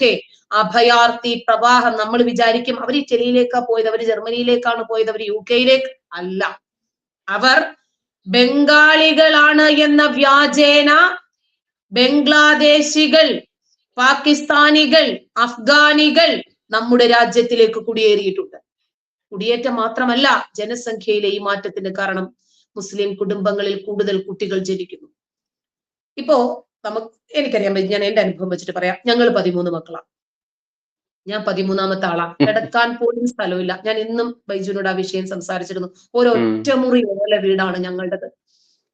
ഒക്കെ അഭയാർത്ഥി പ്രവാഹം നമ്മൾ വിചാരിക്കും അവർ ഇറ്റലിയിലേക്കാ പോയത് അവർ ജർമ്മനിയിലേക്കാണ് പോയത് അവർ യു കെയിലേക്ക് അല്ല. അവർ ബംഗാളികളാണ് എന്ന വ്യാജേന ബംഗ്ലാദേശികൾ പാകിസ്ഥാനികൾ അഫ്ഗാനികൾ നമ്മുടെ രാജ്യത്തിലേക്ക് കുടിയേറിയിട്ടുണ്ട്. കുടിയേറ്റം മാത്രമല്ല ജനസംഖ്യയിലെ ഈ മാറ്റത്തിന് കാരണം മുസ്ലിം കുടുംബങ്ങളിൽ കൂടുതൽ കുട്ടികൾ ജനിക്കുന്നു. ഇപ്പോ നമുക്ക് എനിക്കറിയാൻ പറ്റും ഞാൻ എന്റെ അനുഭവം വെച്ചിട്ട് പറയാം. ഞങ്ങൾ പതിമൂന്ന് മക്കളാണ് ഞാൻ പതിമൂന്നാമത്തെ ആളാണ് കിടക്കാൻ പോലും സ്ഥലമില്ല. ഞാൻ ഇന്നും ബൈജുനോട് ആ വിഷയം സംസാരിച്ചിരുന്നു. ഒരൊറ്റ മുറി ഓല വീടാണ് ഞങ്ങളുടേത്.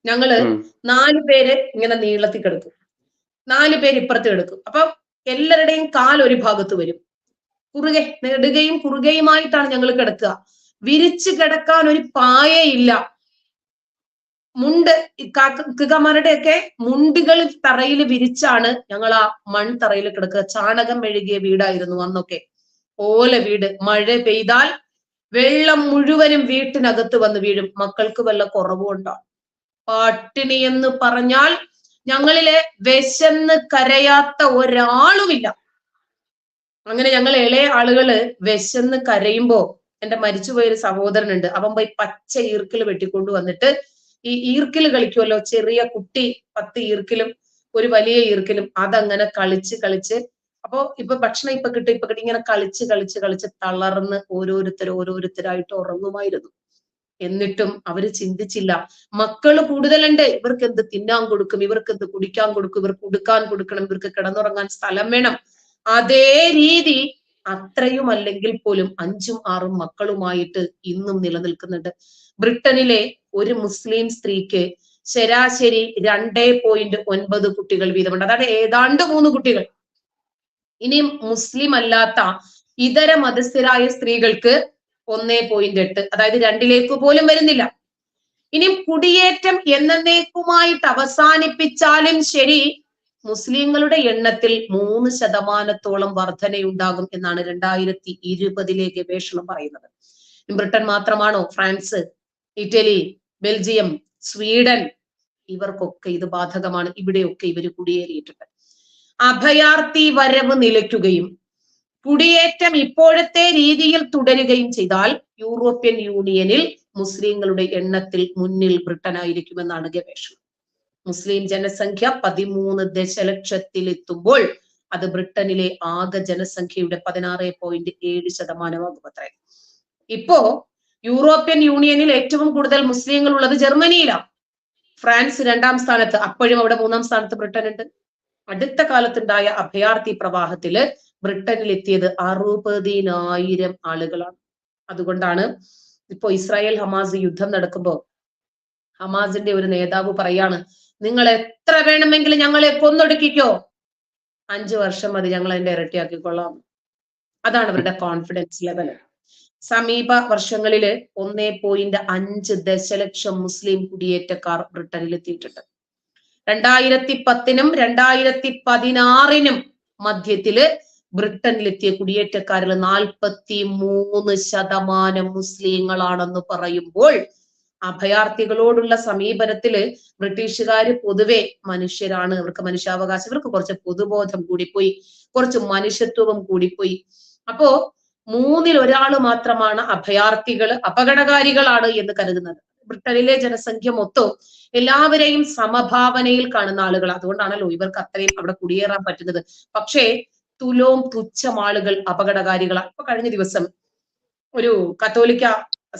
ഞങ്ങൾ നാല് പേര് ഇങ്ങനെ നീളത്തിൽ കിടക്കും. നാല് പേര് ഇപ്പുറത്ത് കിടക്കും. അപ്പൊ എല്ലാവരുടെയും കാൽ ഒരു ഭാഗത്ത് വരും. കുറുകെ നെടുകയും കുറുകയുമായിട്ടാണ് ഞങ്ങൾ കിടക്കുക. വിരിച്ചു കിടക്കാൻ ഒരു പായയില്ല. മുണ്ട് ഇക്കാക്കമാരുടെ ഒക്കെ മുണ്ടുകൾ തറയിൽ വിരിച്ചാണ് ഞങ്ങൾ ആ മൺതറയിൽ കിടക്കുക. ചാണകം മെഴുകിയ വീടായിരുന്നു അന്നൊക്കെ. ഓല വീട്. മഴ പെയ്താൽ വെള്ളം മുഴുവനും വീട്ടിനകത്ത് വന്ന് വീഴും. മക്കൾക്ക് വല്ല കുറവുണ്ടോ പട്ടിണി എന്ന് പറഞ്ഞാൽ ഞങ്ങളിലെ വിശന്ന് കരയാത്ത ഒരാളുമില്ല. അങ്ങനെ ഞങ്ങൾ ഇളയ ആളുകൾ വിശന്ന് കരയുമ്പോ എന്റെ മരിച്ചുപോയൊരു സഹോദരനുണ്ട്. അവൻ പോയി പച്ച ഈർക്കിൽ വെട്ടിക്കൊണ്ടു വന്നിട്ട് ഈ ഈർക്കിൽ കളിക്കുമല്ലോ ചെറിയ കുട്ടി പത്ത് ഈർക്കിലും ഒരു വലിയ ഈർക്കിലും അതങ്ങനെ കളിച്ച് കളിച്ച്. അപ്പോ ഇപ്പൊ ഭക്ഷണം ഇപ്പൊ കിട്ടും ഇപ്പൊ കിട്ടും. ഇങ്ങനെ കളിച്ച് കളിച്ച് കളിച്ച് തളർന്ന് ഓരോരുത്തർ ഓരോരുത്തരായിട്ട് ഉറങ്ങുമായിരുന്നു. എന്നിട്ടും അവർ ചിന്തിച്ചില്ല. മക്കൾ കൂടുതലുണ്ട്. ഇവർക്ക് എന്ത് തിന്നാൻ കൊടുക്കും ഇവർക്ക് എന്ത് കുടിക്കാൻ കൊടുക്കും ഇവർക്ക് കൊടുക്കാൻ കൊടുക്കണം ഇവർക്ക് കിടന്നുറങ്ങാൻ സ്ഥലം വേണം. അതേ രീതി അത്രയും അല്ലെങ്കിൽ പോലും അഞ്ചും ആറും മക്കളുമായിട്ട് ഇന്നും നിലനിൽക്കുന്നുണ്ട്. ബ്രിട്ടനിലെ ഒരു മുസ്ലിം സ്ത്രീക്ക് ശരാശരി രണ്ടേ പോയിന്റ് ഒൻപത് കുട്ടികൾ വീതമുണ്ട്. അതായത് ഏതാണ്ട് മൂന്ന് കുട്ടികൾ. ഇനി മുസ്ലിം അല്ലാത്ത ഇതര മതസ്ഥരായ സ്ത്രീകൾക്ക് ഒന്നേ പോയിന്റ് എട്ട്. അതായത് രണ്ടിലേക്ക് പോലും വരുന്നില്ല. ഇനി കുടിയേറ്റം എന്നേക്കുമായിട്ട് അവസാനിപ്പിച്ചാലും ശരി മുസ്ലിങ്ങളുടെ എണ്ണത്തിൽ മൂന്ന് ശതമാനത്തോളം വർധനയുണ്ടാകും എന്നാണ് രണ്ടായിരത്തി ഇരുപതിലെ ഗവേഷണം പറയുന്നത്. ബ്രിട്ടൻ മാത്രമാണോ? ഫ്രാൻസ് ഇറ്റലി ബെൽജിയം സ്വീഡൻ ഇവർക്കൊക്കെ ഇത് ബാധകമാണ്. ഇവിടെയൊക്കെ ഇവർ കുടിയേറിയിട്ടുണ്ട്. അഭയാർത്ഥി വരവ് നിലയ്ക്കുകയും കുടിയേറ്റം ഇപ്പോഴത്തെ രീതിയിൽ തുടരുകയും ചെയ്താൽ യൂറോപ്യൻ യൂണിയനിൽ മുസ്ലിങ്ങളുടെ എണ്ണത്തിൽ മുന്നിൽ ബ്രിട്ടനായിരിക്കുമെന്നാണ് ഗവേഷണം. മുസ്ലിം ജനസംഖ്യ പതിമൂന്ന് ദശലക്ഷത്തിലെത്തുമ്പോൾ അത് ബ്രിട്ടനിലെ ആകെ ജനസംഖ്യയുടെ പതിനാറ് പോയിന്റ് ഏഴ് ശതമാനമാകും അത്രേ. ഇപ്പോ യൂറോപ്യൻ യൂണിയനിൽ ഏറ്റവും കൂടുതൽ മുസ്ലിങ്ങൾ ഉള്ളത് ജർമ്മനിയിലാണ്. ഫ്രാൻസ് രണ്ടാം സ്ഥാനത്ത് അപ്പോഴും അവിടെ മൂന്നാം സ്ഥാനത്ത് ബ്രിട്ടൻ ഉണ്ട് അടുത്ത കാലത്തുണ്ടായ അഭയാർത്ഥി പ്രവാഹത്തിൽ ബ്രിട്ടനിൽ എത്തിയത് അറുപതിനായിരം ആളുകളാണ്. അതുകൊണ്ടാണ് ഇപ്പോ ഇസ്രായേൽ ഹമാസ് യുദ്ധം നടക്കുമ്പോ ഹമാസിന്റെ ഒരു നേതാവ് പറയാണ് നിങ്ങൾ എത്ര വേണമെങ്കിലും ഞങ്ങളെ കൊന്നൊടുക്കിക്കോ. അഞ്ചു വർഷം മതി ഞങ്ങൾ അതിന്റെ ഇരട്ടിയാക്കിക്കൊള്ളാം. അതാണ് അവരുടെ കോൺഫിഡൻസ് ലെവൽ സമീപ വർഷങ്ങളിൽ ഒന്നേ പോയിന്റ് അഞ്ച് ദശലക്ഷം മുസ്ലിം കുടിയേറ്റക്കാർ ബ്രിട്ടനിൽ എത്തിയിട്ടുണ്ട്. രണ്ടായിരത്തി പത്തിനും രണ്ടായിരത്തി പതിനാറിനും മധ്യത്തിൽ ബ്രിട്ടനിലെത്തിയ കുടിയേറ്റക്കാരിൽ നാൽപ്പത്തി മൂന്ന് ശതമാനം മുസ്ലിങ്ങളാണെന്ന് പറയുമ്പോൾ അഭയാർത്ഥികളോടുള്ള സമീപനത്തിൽ ബ്രിട്ടീഷുകാർ പൊതുവെ മനുഷ്യരാണ്. ഇവർക്ക് മനുഷ്യാവകാശം ഇവർക്ക് കുറച്ച് പൊതുബോധം കൂടിപ്പോയി. കുറച്ച് മനുഷ്യത്വവും കൂടിപ്പോയി. അപ്പോ മൂന്നിൽ ഒരാൾ മാത്രമാണ് അഭയാർത്ഥികൾ അപകടകാരികളാണ് എന്ന് കരുതുന്നത്. ബ്രിട്ടനിലെ ജനസംഖ്യ മൊത്തം എല്ലാവരെയും സമഭാവനയിൽ കാണുന്ന ആളുകൾ അതുകൊണ്ടാണല്ലോ ഇവർക്ക് അത്രയും അവിടെ കുടിയേറാൻ പറ്റുന്നത്. പക്ഷേ തുലോം തുച്ഛം ആളുകൾ അപകടകാരികളാണ് ഇപ്പൊ കഴിഞ്ഞ ദിവസം ഒരു കത്തോലിക്ക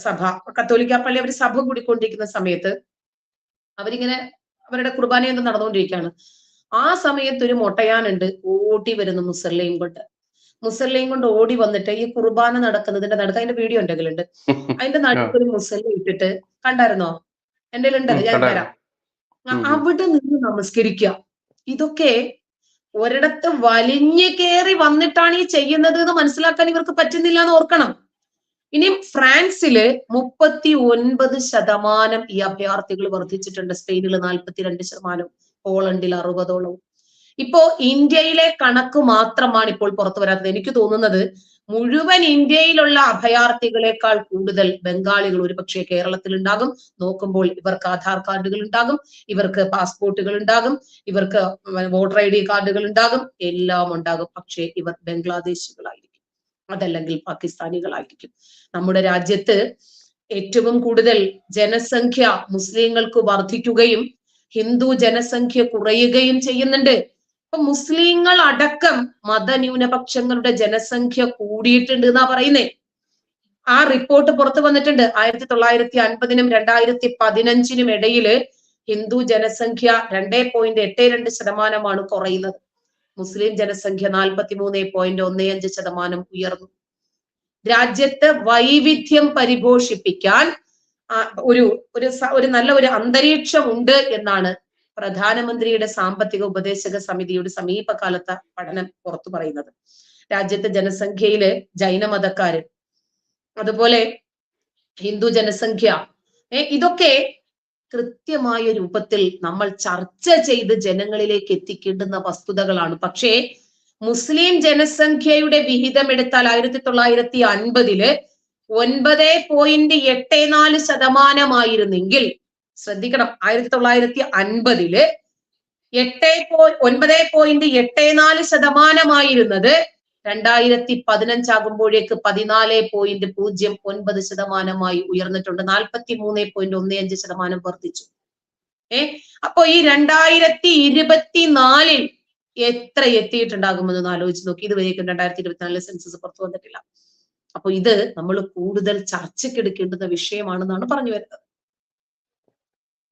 സഭ കത്തോലിക്ക പള്ളി അവർ സഭ കൂടിക്കൊണ്ടിരിക്കുന്ന സമയത്ത് അവരിങ്ങനെ അവരുടെ കുർബാനയൊന്നും നടന്നുകൊണ്ടിരിക്കുകയാണ്. ആ സമയത്ത് ഒരു മൊട്ടയാനുണ്ട് ഓടി വരുന്നു മുസല്ലയും കൊണ്ട്. മുസല്ലയും കൊണ്ട് ഓടി വന്നിട്ട് ഈ കുർബാന നടക്കുന്നതിന്റെ നടക്ക് അതിന്റെ വീഡിയോ എന്തെങ്കിലും ഉണ്ടെങ്കിലുണ്ട് അതിന്റെ നടുക്ക് ഒരു മുസല്ല ഇട്ടിട്ട് കണ്ടായിരുന്നോ? എന്റെ ഉണ്ട് ഞാൻ തരാം. അവിടെ നിന്ന് നമസ്കരിക്കുക. ഇതൊക്കെ ഒരിടത്ത് വലിഞ്ഞു കയറി വന്നിട്ടാണ് ഈ ചെയ്യുന്നത് എന്ന് മനസ്സിലാക്കാൻ ഇവർക്ക് പറ്റുന്നില്ല എന്ന് ഓർക്കണം. ഇനി ഫ്രാൻസിൽ മുപ്പത്തി ഒൻപത് ശതമാനം ഈ അഭയാർത്ഥികൾ വർദ്ധിച്ചിട്ടുണ്ട്. സ്പെയിനിൽ നാൽപ്പത്തിരണ്ട് ശതമാനം പോളണ്ടിൽ അറുപതോളവും ഇപ്പോ ഇന്ത്യയിലെ കണക്ക് മാത്രമാണ് ഇപ്പോൾ പുറത്തു വരാത്തത്. എനിക്ക് തോന്നുന്നത് മുഴുവൻ ഇന്ത്യയിലുള്ള അഭയാർത്ഥികളെക്കാൾ കൂടുതൽ ബംഗാളികൾ ഒരുപക്ഷെ കേരളത്തിൽ ഉണ്ടാകും നോക്കുമ്പോൾ ഇവർക്ക് ആധാർ കാർഡുകൾ ഉണ്ടാകും ഇവർക്ക് പാസ്പോർട്ടുകൾ ഉണ്ടാകും ഇവർക്ക് വോട്ടർ ഐ ഡി കാർഡുകൾ ഉണ്ടാകും എല്ലാം ഉണ്ടാകും. പക്ഷേ ഇവർ ബംഗ്ലാദേശികളായിരിക്കും. അതല്ലെങ്കിൽ പാകിസ്ഥാനികളായിരിക്കും. നമ്മുടെ രാജ്യത്ത് ഏറ്റവും കൂടുതൽ ജനസംഖ്യ മുസ്ലിങ്ങൾക്ക് വർദ്ധിക്കുകയും ഹിന്ദു ജനസംഖ്യ കുറയുകയും ചെയ്യുന്നുണ്ട്. അപ്പൊ മുസ്ലിങ്ങൾ അടക്കം മതന്യൂനപക്ഷങ്ങളുടെ ജനസംഖ്യ കൂടിയിട്ടുണ്ട് എന്നാ പറയുന്നേ. ആ റിപ്പോർട്ട് പുറത്തു വന്നിട്ടുണ്ട്. ആയിരത്തി തൊള്ളായിരത്തി അൻപതിനും രണ്ടായിരത്തി പതിനഞ്ചിനും ഇടയിൽ ഹിന്ദു ജനസംഖ്യ രണ്ടേ പോയിന്റ് എട്ട് രണ്ട് ശതമാനമാണ് കുറയുന്നത്. മുസ്ലിം ജനസംഖ്യ നാൽപ്പത്തി മൂന്ന് പോയിന്റ് ഒന്ന് അഞ്ച് ശതമാനം ഉയർന്നു. രാജ്യത്ത് വൈവിധ്യം പരിപോഷിപ്പിക്കാൻ ഒരു ഒരു നല്ല ഒരു അന്തരീക്ഷം ഉണ്ട് എന്നാണ് പ്രധാനമന്ത്രിയുടെ സാമ്പത്തിക ഉപദേശക സമിതിയുടെ സമീപകാലത്തെ പഠനം പുറത്തു പറയുന്നത്. രാജ്യത്തെ ജനസംഖ്യയിൽ ജൈനമതക്കാര് അതുപോലെ ഹിന്ദു ജനസംഖ്യ ഇതൊക്കെ കൃത്യമായ രൂപത്തിൽ നമ്മൾ ചർച്ച ചെയ്ത് ജനങ്ങളിലേക്ക് എത്തിക്കേണ്ടുന്ന വസ്തുതകളാണ്. പക്ഷേ മുസ്ലിം ജനസംഖ്യയുടെ വിഹിതം എടുത്താൽ ആയിരത്തി തൊള്ളായിരത്തി അൻപതിൽ ഒൻപത് പോയിന്റ് എട്ട് നാല് ശതമാനമായിരുന്നെങ്കിൽ ശ്രദ്ധിക്കണം. ആയിരത്തി തൊള്ളായിരത്തി അൻപതിൽ എട്ട് പോ ഒൻപത് പോയിന്റ് എട്ട് നാല് ശതമാനമായിരുന്നത് രണ്ടായിരത്തി പതിനഞ്ചാകുമ്പോഴേക്ക് പതിനാല് പോയിന്റ് പൂജ്യം ഒൻപത് ശതമാനമായി ഉയർന്നിട്ടുണ്ട്. നാൽപ്പത്തി മൂന്ന് പോയിന്റ് ഒന്ന് അഞ്ച് ശതമാനം വർദ്ധിച്ചു. ഏ? അപ്പൊ ഈ രണ്ടായിരത്തി ഇരുപത്തിനാലിൽ എത്ര എത്തിയിട്ടുണ്ടാകുമെന്ന് ആലോചിച്ച് നോക്കി. ഇതുവരേക്കും രണ്ടായിരത്തി ഇരുപത്തിനാലിലെ സെൻസസ് പുറത്തു വന്നിട്ടില്ല. അപ്പൊ ഇത് നമ്മൾ കൂടുതൽ ചർച്ചയ്ക്കെടുക്കേണ്ടുന്ന വിഷയമാണെന്നാണ് പറഞ്ഞു വരുന്നത്.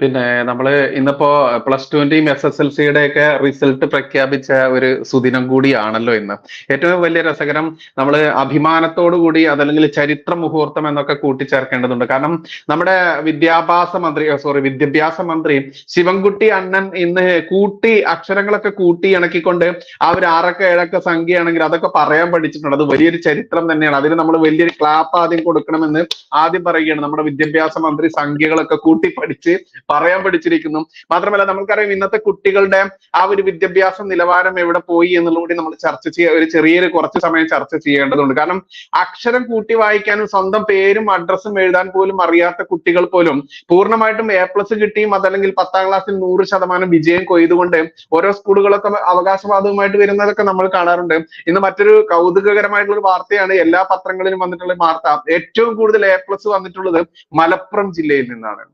പിന്നെ നമ്മൾ ഇന്നിപ്പോ പ്ലസ് ടുവിന്റെയും എസ് എസ് എൽ സിയുടെ ഒക്കെ റിസൾട്ട് പ്രഖ്യാപിച്ച ഒരു സുദിനം കൂടിയാണല്ലോ ഇന്ന്. ഏറ്റവും വലിയ രസകരം നമ്മൾ അഭിമാനത്തോടു കൂടി അതല്ലെങ്കിൽ ചരിത്ര മുഹൂർത്തം എന്നൊക്കെ കൂട്ടിച്ചേർക്കേണ്ടതുണ്ട്. കാരണം നമ്മുടെ വിദ്യാഭ്യാസ മന്ത്രി സോറി വിദ്യാഭ്യാസ മന്ത്രി ശിവൻകുട്ടി അണ്ണൻ ഇന്ന് കൂട്ടി അക്ഷരങ്ങളൊക്കെ കൂട്ടി ഇണക്കിക്കൊണ്ട് ആ ഒരു ആറൊക്കെ ഏഴൊക്കെ സംഖ്യയാണെങ്കിൽ അതൊക്കെ പറയാൻ പഠിച്ചിട്ടുണ്ട്. അത് വലിയൊരു ചരിത്രം തന്നെയാണ്. അതിന് നമ്മൾ വലിയൊരു ക്ലാപ്പ് ആദ്യം കൊടുക്കണമെന്ന് ആദ്യം പറയുകയാണ്. നമ്മുടെ വിദ്യാഭ്യാസ മന്ത്രി സംഖ്യകളൊക്കെ കൂട്ടി പഠിച്ച് പറയാൻ പഠിച്ചിരിക്കുന്നു. മാത്രമല്ല നമുക്കറിയാം ഇന്നത്തെ കുട്ടികളുടെ ആ ഒരു വിദ്യാഭ്യാസ നിലവാരം എവിടെ പോയി എന്നുള്ളത് കൂടി നമ്മൾ ചർച്ച ചെയ്യ ഒരു ചെറിയൊരു കുറച്ച് സമയം ചർച്ച ചെയ്യേണ്ടതുണ്ട്. കാരണം അക്ഷരം കൂട്ടി വായിക്കാനും സ്വന്തം പേരും അഡ്രസ്സും എഴുതാൻ പോലും അറിയാത്ത കുട്ടികൾ പോലും പൂർണമായിട്ടും എ പ്ലസ് കിട്ടിയും അതല്ലെങ്കിൽ പത്താം ക്ലാസ്സിൽ നൂറ് ശതമാനം വിജയം കൊയ്തുകൊണ്ട് ഓരോ സ്കൂളുകളൊക്കെ അവകാശവാദവുമായിട്ട് വരുന്നതൊക്കെ നമ്മൾ കാണാറുണ്ട്. ഇന്ന് മറ്റൊരു കൗതുകകരമായിട്ടുള്ള ഒരു വാർത്തയാണ് എല്ലാ പത്രങ്ങളിലും വന്നിട്ടുള്ള വാർത്ത. ഏറ്റവും കൂടുതൽ എ പ്ലസ് വന്നിട്ടുള്ളത് മലപ്പുറം ജില്ലയിൽ നിന്നാണ്.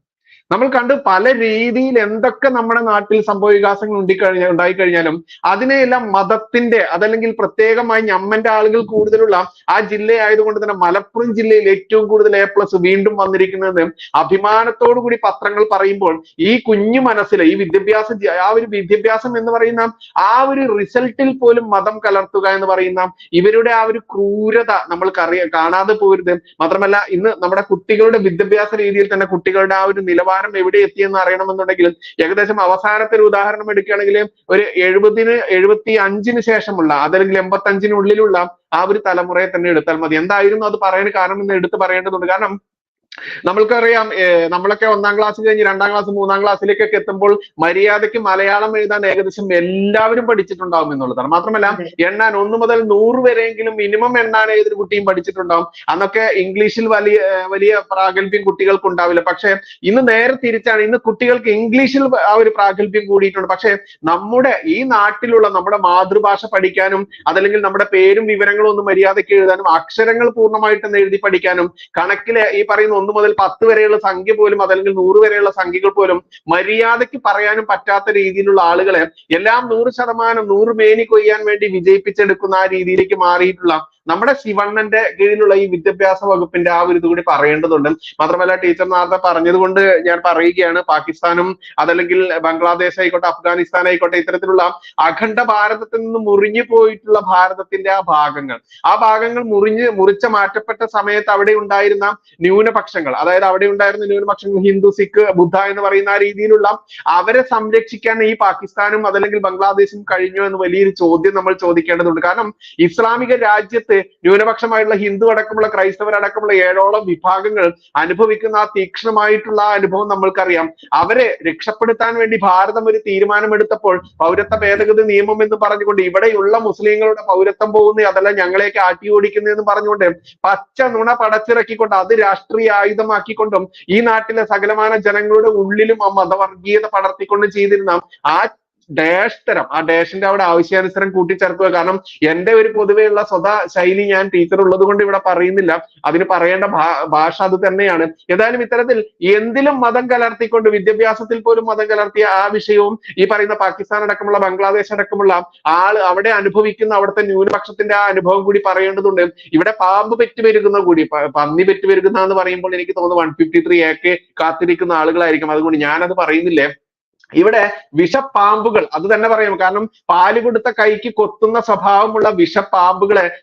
നമ്മൾ കണ്ട് പല രീതിയിൽ എന്തൊക്കെ നമ്മുടെ നാട്ടിൽ സംഭവ വികാസങ്ങൾ ഉണ്ടിക്കഴിഞ്ഞ ഉണ്ടായിക്കഴിഞ്ഞാലും അതിനെയെല്ലാം മതത്തിന്റെ അതല്ലെങ്കിൽ പ്രത്യേകമായി ഞമ്മന്റെ ആളുകൾ കൂടുതലുള്ള ആ ജില്ലയായതുകൊണ്ട് തന്നെ മലപ്പുറം ജില്ലയിൽ ഏറ്റവും കൂടുതൽ എ പ്ലസ് വീണ്ടും വന്നിരിക്കുന്നത് അഭിമാനത്തോടു കൂടി പത്രങ്ങൾ പറയുമ്പോൾ ഈ കുഞ്ഞു മനസ്സിൽ ഈ വിദ്യാഭ്യാസ ആ ഒരു വിദ്യാഭ്യാസം എന്ന് പറയുന്ന ആ ഒരു റിസൾട്ടിൽ പോലും മതം കലർത്തുക എന്ന് പറയുന്ന ഇവരുടെ ആ ഒരു ക്രൂരത നമ്മൾ കാണാതെ പോരുത്. മാത്രമല്ല ഇന്ന് നമ്മുടെ കുട്ടികളുടെ വിദ്യാഭ്യാസ രീതിയിൽ തന്നെ കുട്ടികളുടെ ആ ഒരു നിലവാരം എവിടെ എത്തിയെന്ന് അറിയണമെന്നുണ്ടെങ്കിൽ ഏകദേശം അവസാനത്തെ ഒരു ഉദാഹരണം എടുക്കുകയാണെങ്കിൽ ഒരു എഴുപതിന് എഴുപത്തി അഞ്ചിന് ശേഷമുള്ള അതല്ലെങ്കിൽ എൺപത്തി അഞ്ചിനുള്ളിലുള്ള ആ ഒരു തലമുറയെ തന്നെ എടുത്താൽ മതി. എന്തായിരുന്നു അത് പറയാൻ കാരണം എന്ന് എടുത്തു പറയേണ്ടതുണ്ട്. കാരണം നമ്മൾക്കറിയാം നമ്മളൊക്കെ ഒന്നാം ക്ലാസ് കഴിഞ്ഞ് രണ്ടാം ക്ലാസ് മൂന്നാം ക്ലാസ്സിലേക്കൊക്കെ എത്തുമ്പോൾ മര്യാദയ്ക്ക് മലയാളം എഴുതാൻ ഏകദേശം എല്ലാവരും പഠിച്ചിട്ടുണ്ടാവും എന്നുള്ളതാണ്. മാത്രമല്ല. എണ്ണാൻ ഒന്ന് മുതൽ നൂറ് വരെയെങ്കിലും മിനിമം എണ്ണാൻ ഏതൊരു കുട്ടിയും പഠിച്ചിട്ടുണ്ടാവും. അന്നൊക്കെ ഇംഗ്ലീഷിൽ വലിയ വലിയ പ്രാഗൽഭ്യം കുട്ടികൾക്ക് ഉണ്ടാവില്ല പക്ഷെ ഇന്ന് നേരെ തിരിച്ചാണ്. ഇന്ന് കുട്ടികൾക്ക് ഇംഗ്ലീഷിൽ ആ ഒരു പ്രാഗൽഭ്യം കൂടിയിട്ടുണ്ട്. പക്ഷെ നമ്മുടെ ഈ നാട്ടിലുള്ള നമ്മുടെ മാതൃഭാഷ പഠിക്കാനും അതല്ലെങ്കിൽ നമ്മുടെ പേരും വിവരങ്ങളും ഒന്ന് മര്യാദയ്ക്ക് എഴുതാനും അക്ഷരങ്ങൾ പൂർണമായിട്ട് എഴുതി പഠിക്കാനും കണക്കിലെ ഈ പറയുന്ന ഒന്ന് മുതൽ പത്ത് വരെയുള്ള സംഖ്യ പോലും അതല്ലെങ്കിൽ നൂറ് വരെയുള്ള സംഖ്യകൾ പോലും മര്യാദയ്ക്ക് പറയാനും പറ്റാത്ത രീതിയിലുള്ള ആളുകളെ എല്ലാം നൂറ് ശതമാനം നൂറ് മേനി കൊയ്യാൻ വേണ്ടി വിജയിപ്പിച്ചെടുക്കുന്ന ആ രീതിയിലേക്ക് മാറിയിട്ടുള്ള നമ്മുടെ ശിവണ്ണന്റെ കീഴിലുള്ള ഈ വിദ്യാഭ്യാസ വകുപ്പിന്റെ ആ ഒരു ഇത് കൂടി പറയേണ്ടതുണ്ട്. മാത്രമല്ല ടീച്ചർ നേരത്തെ പറഞ്ഞത് കൊണ്ട് ഞാൻ പറയുകയാണ് പാകിസ്ഥാനും അതല്ലെങ്കിൽ ബംഗ്ലാദേശ് ആയിക്കോട്ടെ അഫ്ഗാനിസ്ഥാൻ ആയിക്കോട്ടെ ഇത്തരത്തിലുള്ള അഖണ്ഡ ഭാരതത്തിൽ നിന്ന് മുറിഞ്ഞു പോയിട്ടുള്ള ഭാരതത്തിന്റെ ആ ഭാഗങ്ങൾ. ആ ഭാഗങ്ങൾ മുറിഞ്ഞ് മുറിച്ച മാറ്റപ്പെട്ട സമയത്ത് അവിടെ ഉണ്ടായിരുന്ന ന്യൂനപക്ഷങ്ങൾ അതായത് അവിടെ ഉണ്ടായിരുന്ന ന്യൂനപക്ഷങ്ങൾ ഹിന്ദു സിഖ് ബുദ്ധ എന്ന് പറയുന്ന ആ രീതിയിലുള്ള അവരെ സംരക്ഷിക്കാൻ ഈ പാകിസ്ഥാനും അതല്ലെങ്കിൽ ബംഗ്ലാദേശും കഴിഞ്ഞു എന്ന് വലിയൊരു ചോദ്യം നമ്മൾ ചോദിക്കേണ്ടതുണ്ട്. കാരണം ഇസ്ലാമിക രാജ്യത്ത് രാജ്യത്ത് ന്യൂനപക്ഷമായിട്ടുള്ള ഹിന്ദു അടക്കമുള്ള ക്രൈസ്തവരടക്കമുള്ള ഏഴോളം വിഭാഗങ്ങൾ അനുഭവിക്കുന്ന ആ തീക്ഷ്ണമായിട്ടുള്ള ആ അനുഭവം നമ്മൾക്കറിയാം. അവരെ രക്ഷപ്പെടുത്താൻ വേണ്ടി ഭാരതം ഒരു തീരുമാനമെടുത്തപ്പോൾ പൗരത്വ ഭേദഗതി നിയമം എന്ന് പറഞ്ഞുകൊണ്ട് ഇവിടെയുള്ള മുസ്ലിങ്ങളുടെ പൗരത്വം പോകുന്ന അതല്ല ഞങ്ങളെയൊക്കെ ആട്ടി ഓടിക്കുന്നതെന്ന് പറഞ്ഞുകൊണ്ട് പച്ച നുണ പടച്ചിറക്കിക്കൊണ്ട് അത് രാഷ്ട്രീയ ആയുധമാക്കിക്കൊണ്ടും ഈ നാട്ടിലെ സകലമാന ജനങ്ങളുടെ ഉള്ളിലും ആ മതവർഗീയത പടർത്തിക്കൊണ്ടും ചെയ്തിരുന്ന ആ ഡാഷ് തരം. ആ ഡാഷിന്റെ അവിടെ ആവശ്യാനുസരണം കൂട്ടിച്ചേർക്കുക. കാരണം എന്റെ ഒരു പൊതുവെയുള്ള സ്വത ശൈലി ഞാൻ ടീച്ചർ ഉള്ളത് കൊണ്ട് ഇവിടെ പറയുന്നില്ല. അതിന് പറയേണ്ട ഭാഷ അത് തന്നെയാണ്. ഏതായാലും ഇത്തരത്തിൽ എന്തിലും മതം കലർത്തിക്കൊണ്ട് വിദ്യാഭ്യാസത്തിൽ പോലും മതം കലർത്തിയ ആ വിഷയവും ഈ പറയുന്ന പാകിസ്ഥാൻ അടക്കമുള്ള ബംഗ്ലാദേശ് അടക്കമുള്ള ആൾ അവിടെ അനുഭവിക്കുന്ന അവിടുത്തെ ന്യൂനപക്ഷത്തിന്റെ ആ അനുഭവം കൂടി പറയേണ്ടതുണ്ട്. ഇവിടെ പാമ്പ് പെറ്റുപെരുകുന്ന കൂടി പന്നി പെറ്റുപെരുകുന്ന എന്ന് പറയുമ്പോൾ എനിക്ക് തോന്നുന്നു വൺ ഫിഫ്റ്റി ത്രീ എക്ക് കാത്തിരിക്കുന്ന ആളുകളായിരിക്കും. അതുകൊണ്ട് ഞാനത് പറയുന്നില്ലേ? ഇവിടെ വിഷപ്പാമ്പുകൾ അത് തന്നെ പറയും. കാരണം പാൽ കൊടുത്ത കൈക്ക് കൊത്തുന്ന സ്വഭാവമുള്ള വിഷപ്പാമ്പുകളെ